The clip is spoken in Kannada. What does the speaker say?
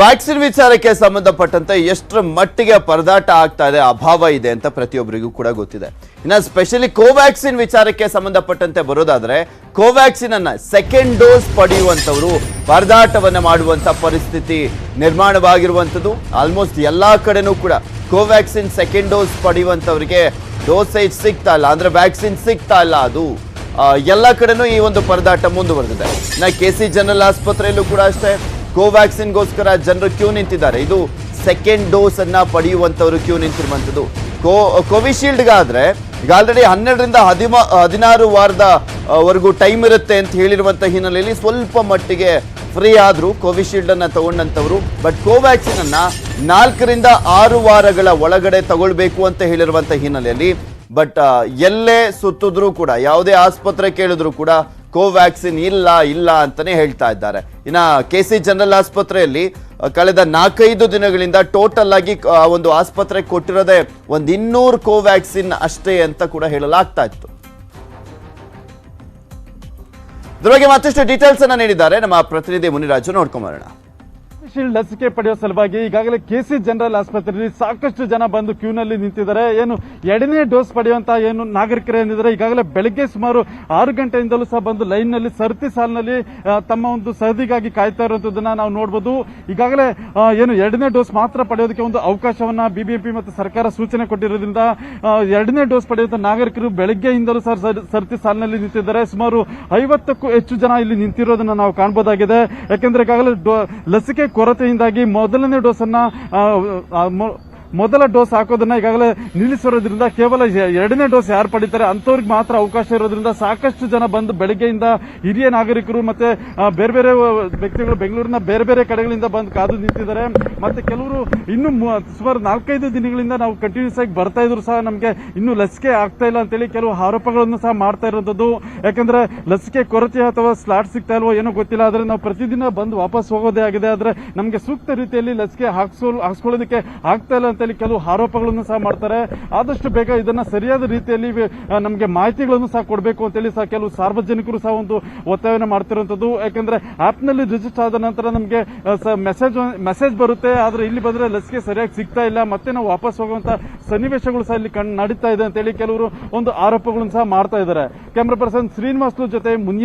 ವ್ಯಾಕ್ಸಿನ್ ವಿಚಾರಕ್ಕೆ ಸಂಬಂಧಪಟ್ಟಂತೆ ಎಷ್ಟರ ಮಟ್ಟಿಗೆ ಪರದಾಟ ಆಗ್ತಾ ಇದೆ, ಅಭಾವ ಇದೆ ಅಂತ ಪ್ರತಿಯೊಬ್ಬರಿಗೂ ಕೂಡ ಗೊತ್ತಿದೆ. ಇನ್ನು ಸ್ಪೆಷಲಿ ಕೋವ್ಯಾಕ್ಸಿನ್ ವಿಚಾರಕ್ಕೆ ಸಂಬಂಧಪಟ್ಟಂತೆ ಬರೋದಾದ್ರೆ ಕೋವ್ಯಾಕ್ಸಿನ್ ಅನ್ನ ಸೆಕೆಂಡ್ ಡೋಸ್ ಪಡೆಯುವಂಥವರು ಪರದಾಟವನ್ನು ಮಾಡುವಂಥ ಪರಿಸ್ಥಿತಿ ನಿರ್ಮಾಣವಾಗಿರುವಂಥದ್ದು. ಆಲ್ಮೋಸ್ಟ್ ಎಲ್ಲ ಕಡೆನೂ ಕೂಡ ಕೋವ್ಯಾಕ್ಸಿನ್ ಸೆಕೆಂಡ್ ಡೋಸ್ ಪಡೆಯುವಂತವರಿಗೆ ಡೋಸೇಜ್ ಸಿಗ್ತಾ ಇಲ್ಲ, ಅಂದ್ರೆ ವ್ಯಾಕ್ಸಿನ್ ಸಿಗ್ತಾ ಇಲ್ಲ ಅದು. ಎಲ್ಲ ಕಡೆನೂ ಈ ಒಂದು ಪರದಾಟ ಮುಂದುವರೆದಿದೆ. ನಾ ಕೆ ಸಿ ಜನರಲ್ ಆಸ್ಪತ್ರೆಯಲ್ಲೂ ಕೂಡ ಅಷ್ಟೇ. ಕೋವ್ಯಾಕ್ಸಿನ್ಗೋಸ್ಕರ ಜನರು ಕ್ಯೂ ನಿಂತಿದ್ದಾರೆ. ಇದು ಸೆಕೆಂಡ್ ಡೋಸ್ ಅನ್ನ ಪಡೆಯುವಂತವರು ಕ್ಯೂ ನಿಂತಿರುವಂಥದ್ದು. ಕೋ, ಕೋವಿಶೀಲ್ಡ್ಗಾದ್ರೆ, ಈಗ ಆಲ್ರೆಡಿ ಹನ್ನೆರಡರಿಂದ ಹದಿಮ, ಹದಿನಾರು ವಾರದ ವರೆಗೂ ಟೈಮ್ ಇರುತ್ತೆ ಅಂತ ಹೇಳಿರುವಂತ ಹಿನ್ನೆಲೆಯಲ್ಲಿ ಸ್ವಲ್ಪ ಮಟ್ಟಿಗೆ ಫ್ರೀ ಆದರೂ ಕೋವಿಶೀಲ್ಡ್ ಅನ್ನ ತಗೊಂಡಂತವರು ಬಟ್ ಕೋವ್ಯಾಕ್ಸಿನ್ ಅನ್ನ ನಾಲ್ಕರಿಂದ ಆರು ವಾರಗಳ ಒಳಗಡೆ ತಗೊಳ್ಬೇಕು ಅಂತ ಹೇಳಿರುವಂತ ಹಿನ್ನೆಲೆಯಲ್ಲಿ ಬಟ್ ಎಲ್ಲೇ ಸುತ್ತಿದ್ರು ಕೂಡ, ಯಾವುದೇ ಆಸ್ಪತ್ರೆ ಕೇಳಿದ್ರು ಕೂಡ ಕೋವ್ಯಾಕ್ಸಿನ್ ಇಲ್ಲ ಇಲ್ಲ ಅಂತಾನೆ ಹೇಳ್ತಾ ಇದ್ದಾರೆ. ಇನ್ನ ಕೆ ಸಿ ಜನರಲ್ ಆಸ್ಪತ್ರೆಯಲ್ಲಿ ಕಳೆದ ನಾಲ್ಕೈದು ದಿನಗಳಿಂದ ಟೋಟಲ್ ಆಗಿ ಒಂದು ಆಸ್ಪತ್ರೆ ಕೊಟ್ಟಿರೋದೆ ಒಂದು ಇನ್ನೂರು ಕೋವ್ಯಾಕ್ಸಿನ್ ಅಷ್ಟೇ ಅಂತ ಕೂಡ ಹೇಳಲಾಗ್ತಾ ಇತ್ತು. ಇದ್ರ ಬಗ್ಗೆ ಮತ್ತಷ್ಟು ಡೀಟೇಲ್ಸ್ ಅನ್ನ ನೀಡಿದ್ದಾರೆ ನಮ್ಮ ಪ್ರತಿನಿಧಿ ಮುನಿರಾಜು, ನೋಡ್ಕೊಂಬರೋಣ. ಕೋವಿಶೀಲ್ಡ್ ಲಸಿಕೆ ಪಡೆಯುವ ಸಲುವಾಗಿ ಈಗಾಗಲೇ ಕೆಸಿ ಜನರಲ್ ಆಸ್ಪತ್ರೆಯಲ್ಲಿ ಸಾಕಷ್ಟು ಜನ ಬಂದು ಕ್ಯೂನಲ್ಲಿ ನಿಂತಿದ್ದಾರೆ. ಏನು ಎರಡನೇ ಡೋಸ್ ಪಡೆಯುವಂತ ಏನು ನಾಗರಿಕರು ಏನಿದ್ದಾರೆ ಈಗಾಗಲೇ ಬೆಳಗ್ಗೆ ಸುಮಾರು ಆರು ಗಂಟೆಯಿಂದಲೂ ಸಹ ಬಂದು ಲೈನ್ನಲ್ಲಿ ಸರತಿ ಸಾಲಿನಲ್ಲಿ ತಮ್ಮ ಒಂದು ಸರದಿಗಾಗಿ ಕಾಯ್ತಾ ಇರುವಂತದನ್ನ ನಾವು ನೋಡಬಹುದು ಈಗಾಗಲೇ ಏನು ಎರಡನೇ ಡೋಸ್ ಮಾತ್ರ ಪಡೆಯೋದಕ್ಕೆ ಒಂದು ಅವಕಾಶವನ್ನ ಬಿಬಿಎಂಪಿ ಮತ್ತು ಸರ್ಕಾರ ಸೂಚನೆ ಕೊಟ್ಟಿರೋದ್ರಿಂದ ಎರಡನೇ ಡೋಸ್ ಪಡೆಯುವಂತ ನಾಗರಿಕರು ಬೆಳಗ್ಗೆಯಿಂದಲೂ ಸಹ ಸರ್- ಸರತಿ ಸಾಲಿನಲ್ಲಿ ನಿಂತಿದ್ದಾರೆ. ಸುಮಾರು ಐವತ್ತಕ್ಕೂ ಹೆಚ್ಚು ಜನ ಇಲ್ಲಿ ನಿಂತಿರೋದನ್ನ ನಾವು ಕಾಣಬಹುದಾಗಿದೆ ಯಾಕೆಂದ್ರೆ ಈಗಾಗಲೇ ಲಸಿಕೆ ಕೊರತೆಯಿಂದಾಗಿ ಮೊದಲನೇ ಡೋಸನ್ನು ಮೊದಲ ಡೋಸ್ ಹಾಕೋದನ್ನ ಈಗಾಗಲೇ ನಿಲ್ಲಿಸಿರೋದ್ರಿಂದ ಕೇವಲ ಎರಡನೇ ಡೋಸ್ ಯಾರು ಪಡಿತಾರೆ ಅಂತವ್ರಿಗೆ ಮಾತ್ರ ಅವಕಾಶ ಇರೋದ್ರಿಂದ ಸಾಕಷ್ಟು ಜನ ಬಂದು ಬೆಳಗ್ಗೆಯಿಂದ ಹಿರಿಯ ನಾಗರಿಕರು ಮತ್ತೆ ಬೇರೆ ಬೇರೆ ವ್ಯಕ್ತಿಗಳು ಬೆಂಗಳೂರಿನ ಬೇರೆ ಬೇರೆ ಕಡೆಗಳಿಂದ ಬಂದು ಕಾದು ನಿಂತಿದ್ದಾರೆ. ಮತ್ತೆ ಕೆಲವರು ಇನ್ನು ಸುಮಾರು ನಾಲ್ಕೈದು ದಿನಗಳಿಂದ ನಾವು ಕಂಟಿನ್ಯೂಸ್ ಆಗಿ ಬರ್ತಾ ಇದ್ರು ಸಹ ನಮಗೆ ಇನ್ನು ಲಸಿಕೆ ಆಗ್ತಾ ಇಲ್ಲ ಅಂತೇಳಿ ಕೆಲವು ಆರೋಪಗಳನ್ನು ಸಹ ಮಾಡ್ತಾ ಇರೋದು ಯಾಕಂದ್ರೆ ಲಸಿಕೆ ಕೊರತೆ ಅಥವಾ ಸ್ಲಾಟ್ ಸಿಗ್ತಾ ಇಲ್ವೋ ಏನೋ ಗೊತ್ತಿಲ್ಲ, ಆದ್ರೆ ನಾವು ಪ್ರತಿದಿನ ಬಂದು ವಾಪಸ್ ಹೋಗೋದೇ ಆಗಿದೆ. ಆದ್ರೆ ನಮಗೆ ಸೂಕ್ತ ರೀತಿಯಲ್ಲಿ ಲಸಿಕೆ ಹಾಕ್ಸೋ ಹಾಕ್ಸ್ಕೊಳ್ಳೋದಕ್ಕೆ ಆಗ್ತಾ ಇಲ್ಲ ಅಂತೇಳಿ ಕೆಲವು ಆರೋಪಗಳನ್ನು ಸಹ ಮಾಡ್ತಾರೆ. ಆದಷ್ಟು ಬೇಗ ಇದನ್ನ ಸರಿಯಾದ ರೀತಿಯಲ್ಲಿ ನಮಗೆ ಮಾಹಿತಿಗಳನ್ನು ಸಹ ಕೊಡಬೇಕು ಅಂತೇಳಿ ಸಹ ಕೆಲವು ಸಾರ್ವಜನಿಕರು ಸಹ ಒಂದು ಒತ್ತಾಯವನ್ನು ಮಾಡ್ತಿರುವಂತದ್ದು. ಯಾಕಂದ್ರೆ ಆಪ್ನಲ್ಲಿ ರಿಜಿಸ್ಟರ್ ಆದ ನಂತರ ನಮಗೆ ಮೆಸೇಜ್ ಮೆಸೇಜ್ ಬರುತ್ತೆ. ಆದ್ರೆ ಇಲ್ಲಿ ಬಂದ್ರೆ ಲಸಿಕೆ ಸರಿಯಾಗಿ ಸಿಗ್ತಾ ಇಲ್ಲ. ಮತ್ತೆ ನಾವು ವಾಪಸ್ ಹೋಗುವಂತ ಸನ್ನಿವೇಶಗಳು ಸಹ ಇಲ್ಲಿ ಕಣ್ ನಡೀತಾ ಇದೆ ಅಂತೇಳಿ ಕೆಲವರು ಒಂದು ಆರೋಪಗಳನ್ನು ಸಹ ಮಾಡ್ತಾ ಇದ್ದಾರೆ. ಕ್ಯಾಮ್ರಾ ಪರ್ಸನ್ ಶ್ರೀನಿವಾಸ್ ಜೊತೆ ಮುನಿರ